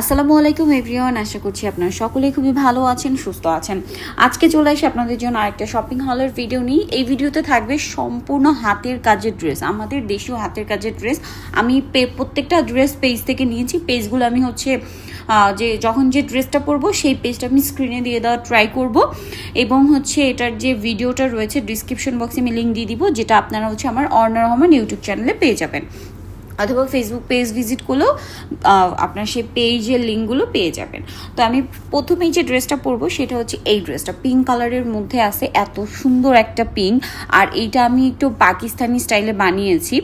আসসালামু আলাইকুম, এভরিওয়ান। আশা করছি আপনারা সকলেই খুবই ভালো আছেন, সুস্থ আছেন। আজকে চলে আসি আপনাদের জন্য আরেকটা শপিং হলের ভিডিও নিই এই ভিডিওতে থাকবে সম্পূর্ণ হাতের কাজের ড্রেস আমাদের দেশীয় হাতের কাজের ড্রেস আমি প্রত্যেকটা ড্রেস পেজ থেকে নিয়েছি। পেজগুলো আমি হচ্ছে যে যখন যে ড্রেসটা পরবো, সেই পেজটা আমি স্ক্রিনে দিয়ে দেওয়ার ট্রাই করব। এবং হচ্ছে এটার যে ভিডিওটা রয়েছে ডিসক্রিপশন বক্সে আমি লিঙ্ক দিয়ে দিব, যেটা আপনারা হচ্ছে আমার অর্ণা রহমান ইউটিউব চ্যানেলে পেয়ে যাবেন। অথবা ফেসবুক পেজ ভিজিট করলেও আপনার সেই পেজের লিঙ্কগুলো পেয়ে যাবেন। তো আমি প্রথমেই যে ড্রেসটা পরবো সেটা হচ্ছে এই ড্রেসটা পিঙ্ক কালারের মধ্যে আছে এত সুন্দর একটা পিঙ্ক আর এইটা আমি একটু পাকিস্তানি স্টাইলে বানিয়েছি।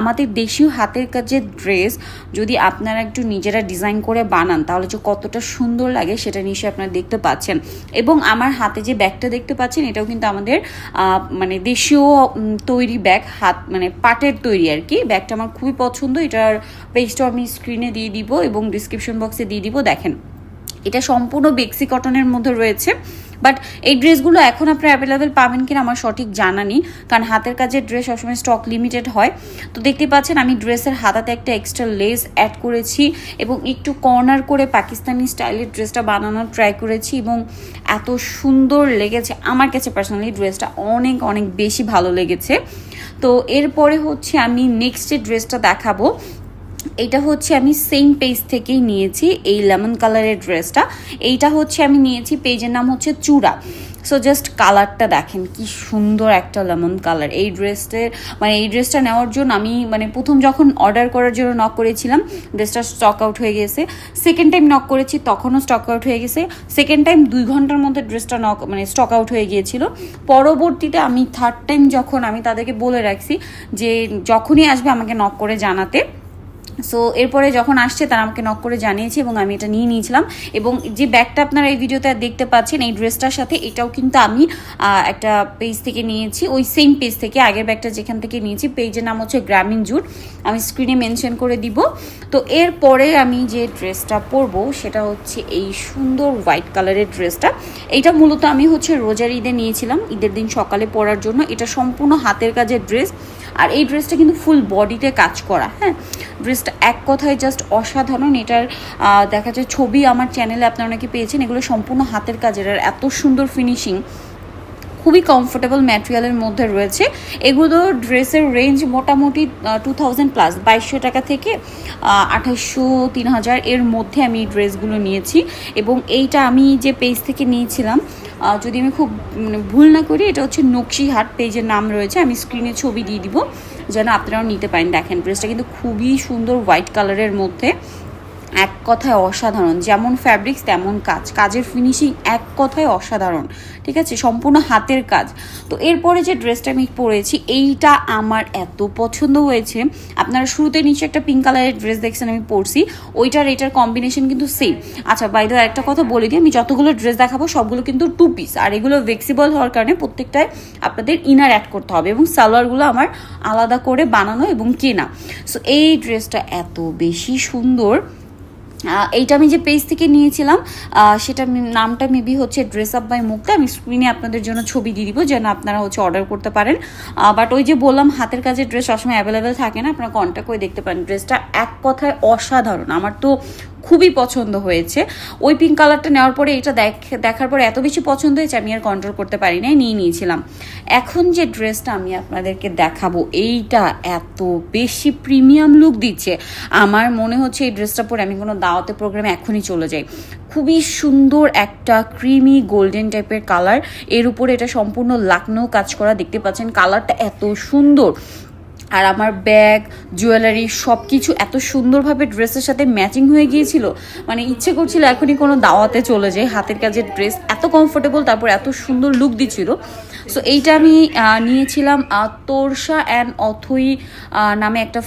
আমাদের দেশীয় হাতের কাজের ড্রেস যদি আপনারা একটু নিজেরা ডিজাইন করে বানান, তাহলে যে কতটা সুন্দর লাগে সেটা নিশ্চয়ই আপনারা দেখতে পাচ্ছেন। এবং আমার হাতে যে ব্যাগটা দেখতে পাচ্ছেন, এটাও কিন্তু আমাদের মানে দেশীয় তৈরি ব্যাগ, হাত মানে পাটের তৈরি আর কি। ব্যাগটা আমার খুবই পছন্দ, এটার পেজটাও আমি স্ক্রিনে দিয়ে দিব এবং ডিসক্রিপশন বক্সে দিয়ে দিব। দেখেন, এটা সম্পূর্ণ বেক্সি কটনের মধ্যে রয়েছে। বাট এই ড্রেসগুলো এখন আপনারা অ্যাভেলেবেল পাবেন কিনা আমার সঠিক জানা নেই। কারণ হাতের কাজের ড্রেস সবসময় স্টক লিমিটেড হয়। তো দেখতে পাচ্ছেন আমি ড্রেসের হাতাতে একটা এক্সট্রা লেস অ্যাড করেছি এবং একটু কর্নার করে পাকিস্তানি স্টাইলের ড্রেসটা বানানোর ট্রাই করেছি এবং এত সুন্দর লেগেছে। আমার কাছে পার্সোনালি ড্রেসটা অনেক অনেক বেশি ভালো লেগেছে। তো এরপরে হচ্ছে আমি নেক্সট যে ড্রেসটা দেখাবো এটা হচ্ছে আমি সেম পেজ থেকেই নিয়েছি এই লেমন কালারের ড্রেসটা এইটা হচ্ছে আমি নিয়েছি পেজের নাম হচ্ছে চূড়া। সো জাস্ট কালারটা দেখেন, কি সুন্দর একটা লেমন কালার এই ড্রেসের মানে এই ড্রেসটা নেওয়ার জন্য আমি মানে প্রথম যখন অর্ডার করার জন্য নক করেছিলাম ড্রেসটা স্টক আউট হয়ে গেছে। সেকেন্ড টাইম নক করেছি, তখনও স্টক আউট হয়ে গেছে। সেকেন্ড টাইম দুই ঘণ্টার মধ্যে ড্রেসটা নক মানে স্টক আউট হয়ে গিয়েছিল। পরবর্তীতে আমি থার্ড টাইম যখন আমি তাদেরকে বলে রাখছি যে যখনই আসবে আমাকে নক করে জানাতে সো এরপরে যখন আসছে, তারা আমাকে নক করে জানিয়েছে এবং আমি এটা নিয়ে নিয়েছিলাম। এবং যে ব্যাগটা আপনারা এই ভিডিওতে দেখতে পাচ্ছেন, এই ড্রেসটার সাথে, এটাও কিন্তু আমি একটা পেজ থেকে নিয়েছি। ওই সেম পেজ থেকে, আগের ব্যাগটা যেখান থেকে নিয়েছি পেজের নাম হচ্ছে গ্রামীণ জুট আমি স্ক্রিনে মেনশন করে দিব। তো, এরপরে আমি যে ড্রেসটা পরবো, সেটা হচ্ছে এই সুন্দর হোয়াইট কালারের ড্রেসটা। এইটা মূলত আমি হচ্ছে রোজার ঈদে নিয়েছিলাম, ঈদের দিন সকালে পরার জন্য। এটা সম্পূর্ণ হাতের কাজের ড্রেস। আর এই ড্রেসটা কিন্তু ফুল বডিতে কাজ করা হ্যাঁ? ড্রেসটা এক কথায় জাস্ট অসাধারণ। এটার দেখা যায় ছবি আমার চ্যানেলে আপনারা অনেকে পেয়েছেন। এগুলো সম্পূর্ণ হাতের কাজের আর এত সুন্দর ফিনিশিং খুবই কমফোর্টেবল ম্যাটেরিয়ালের মধ্যে রয়েছে। এগুলো ড্রেসের রেঞ্জ মোটামুটি টু থাউজেন্ড প্লাস বাইশশো টাকা থেকে আঠাশশো তিন হাজার এর মধ্যে আমি ড্রেসগুলো নিয়েছি। এবং এইটা আমি যে পেজ থেকে নিয়েছিলাম যদি আমি খুব মানে, ভুল না করি এটা হচ্ছে নকশিহাট পেজের নাম রয়েছে আমি স্ক্রিনে ছবি দিয়ে দিব যেন আপনারাও নিতে পারেন দেখেন ড্রেসটা কিন্তু খুবই সুন্দর হোয়াইট কালারের মধ্যে কথায় অসাধারণ। যেমন ফ্যাব্রিক্স তেমন কাজ। কাজের ফিনিশিং এক কথায় অসাধারণ। ঠিক আছে? সম্পূর্ণ হাতের কাজ। তো এরপরে যে ড্রেসটা আমি পরেছি, এইটা আমার এত পছন্দ হয়েছে। আপনারা শুরুতে নিচে একটা পিঙ্ক কালারের ড্রেস দেখছেন, আমি পরছি। ওইটার, এটার কম্বিনেশন কিন্তু সেম আচ্ছা বাইরে একটা কথা বলে দিই, আমি যতগুলো ড্রেস দেখাবো, সবগুলো কিন্তু টু পিস আর এগুলো ফ্লেক্সিবল হওয়ার কারণে প্রত্যেকটায় আপনাদের ইনার অ্যাড করতে হবে এবং সালোয়ারগুলো আমার আলাদা করে বানানো এবং কেনা। সো এই ড্রেসটা এত বেশি সুন্দর। এইটা আমি যে পেজ থেকে নিয়েছিলাম সেটা নামটা মেবি হচ্ছে ড্রেস আপ বাই মুক্তা আমি স্ক্রিনে আপনাদের জন্য ছবি দিয়ে দিব যেন আপনারা হচ্ছে অর্ডার করতে পারেন। বাট ওই যে বললাম, হাতের কাজের ড্রেস সবসময় অ্যাভেলেবেল থাকে না, আপনারা কন্ট্যাক্ট করে দেখতে পারেন। ড্রেসটা এক কথায় অসাধারণ। আমার তো খুবই পছন্দ হয়েছে। ওই পিঙ্ক কালারটা নেওয়ার পরে এটা দেখ- দেখার পরে এত বেশি পছন্দ হয়েছে আমি আর কন্ট্রোল করতে পারি নাই, নিয়ে নিয়েছিলাম। এখন যে ড্রেসটা আমি আপনাদেরকে দেখাবো, এইটা এত বেশি প্রিমিয়াম লুক দিচ্ছে। আমার মনে হচ্ছে এই ড্রেসটা পরে আমি কোনো দাওয়াতে প্রোগ্রামে এখনই চলে যাই। খুবই সুন্দর একটা ক্রিমি গোল্ডেন টাইপের কালারের উপরে এটা সম্পূর্ণ লাকনো কাজ করা, দেখতে পাচ্ছেন কালারটা এত সুন্দর। আর আমার ব্যাগ, জুয়েলারি সব কিছু এত সুন্দরভাবে ড্রেসের সাথে ম্যাচিং হয়ে গিয়েছিল। মানে ইচ্ছে করছিল এখনই কোনো দাওয়াতে চলে যাই। হাতের কাজের ড্রেস এত কমফোর্টেবল তারপর এত সুন্দর লুক দিচ্ছিল সো এইটা আমি নিয়েছিলাম তোরসা অ্যান্ড অথই নামে একটা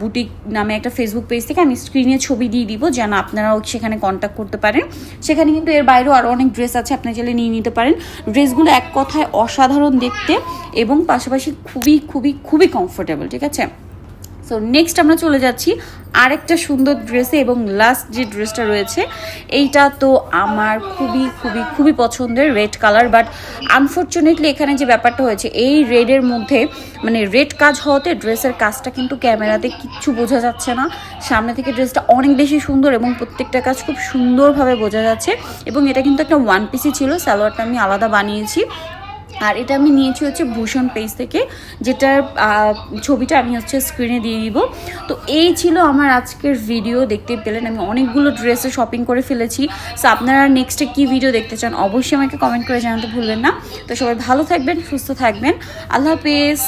বুটিক, নামে একটা ফেসবুক পেজ থেকে আমি স্ক্রিনে ছবি দিয়ে দিব যেন আপনারাও সেখানে কন্ট্যাক্ট করতে পারেন। সেখানে কিন্তু এর বাইরেও আরও অনেক ড্রেস আছে আপনি চাইলে নিয়ে নিতে পারেন। ড্রেসগুলো এক কথায় অসাধারণ দেখতে এবং পাশাপাশি খুবই খুবই খুবই কমফোর্টেবল ঠিক আছে? সো নেক্সট আমরা চলে যাচ্ছি আরেকটা সুন্দর ড্রেসে এবং লাস্ট যে ড্রেসটা রয়েছে, এইটা তো আমার খুবই খুবই খুবই পছন্দের রেড কালার বাট আনফর্চুনেটলি এখানে যে ব্যাপারটা হয়েছে, এই রেডের মধ্যে মানে রেড কাজ হওয়াতে ড্রেসের কাজটা কিন্তু ক্যামেরাতে কিচ্ছু বোঝা যাচ্ছে না। সামনে থেকে ড্রেসটা অনেক বেশি সুন্দর এবং প্রত্যেকটা কাজ খুব সুন্দরভাবে বোঝা যাচ্ছে। এবং এটা কিন্তু একটা ওয়ান পিসই ছিল, সালোয়ারটা আমি আলাদা বানিয়েছি। আর এটা আমি নিয়েছি হচ্ছে ভূষণ পেজ থেকে, যেটার ছবিটা আমি হচ্ছে স্ক্রিনে দিয়ে দিব। তো এই ছিল আমার আজকের ভিডিও দেখতে পেলেন আমি অনেকগুলো ড্রেসে শপিং করে ফেলেছি। সো আপনারা নেক্সটে কী ভিডিও দেখতে চান, অবশ্যই আমাকে কমেন্ট করে জানাতে ভুলবেন না। তো সবাই ভালো থাকবেন, সুস্থ থাকবেন। আল্লাহ হাফেজ।